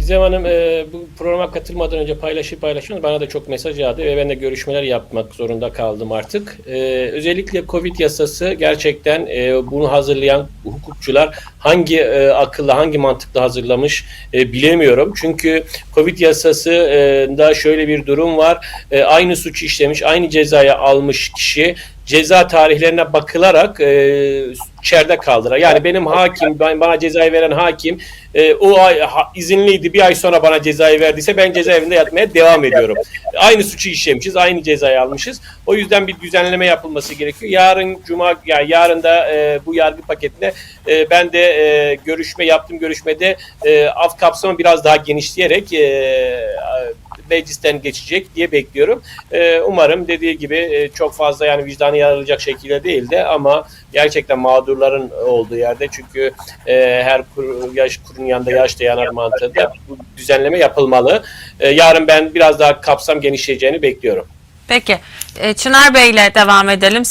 Gizem Hanım e, bu programa katılmadan önce paylaşıp paylaşın bana da çok mesaj yağdı ve ben de görüşmeler yapmak zorunda kaldım artık. E, özellikle Covid yasası gerçekten e, bunu hazırlayan hukukçular hangi e, akılla hangi mantıkla hazırlamış e, bilemiyorum. Çünkü Covid yasasında şöyle bir durum var. E, aynı suçu işlemiş, aynı cezaya almış kişi ceza tarihlerine bakılarak e, içeride kaldırar. Yani benim hakim, ben, bana cezayı veren hakim e, o ay ha- izinliydi bir ay sonra bana cezayı verdiyse ben cezaevinde yatmaya devam ediyorum. Aynı suçu işlemişiz, aynı cezayı almışız. O yüzden bir düzenleme yapılması gerekiyor. Yarın cuma, yani yarın da e, bu yargı paketine e, ben de e, görüşme yaptım. Görüşmede e, af kapsamı biraz daha genişleyerek e, meclisten geçecek diye bekliyorum. E, umarım dediği gibi e, çok fazla yani vicdanı yaralacak şekilde değil de ama gerçekten mağdurların olduğu yerde çünkü e, her kur, yaş kurun yanında yaş da yanar mantığında bu düzenleme yapılmalı. E, yarın ben biraz daha kapsam genişleyeceğini bekliyorum. Peki. E, Çınar Bey ile devam edelim.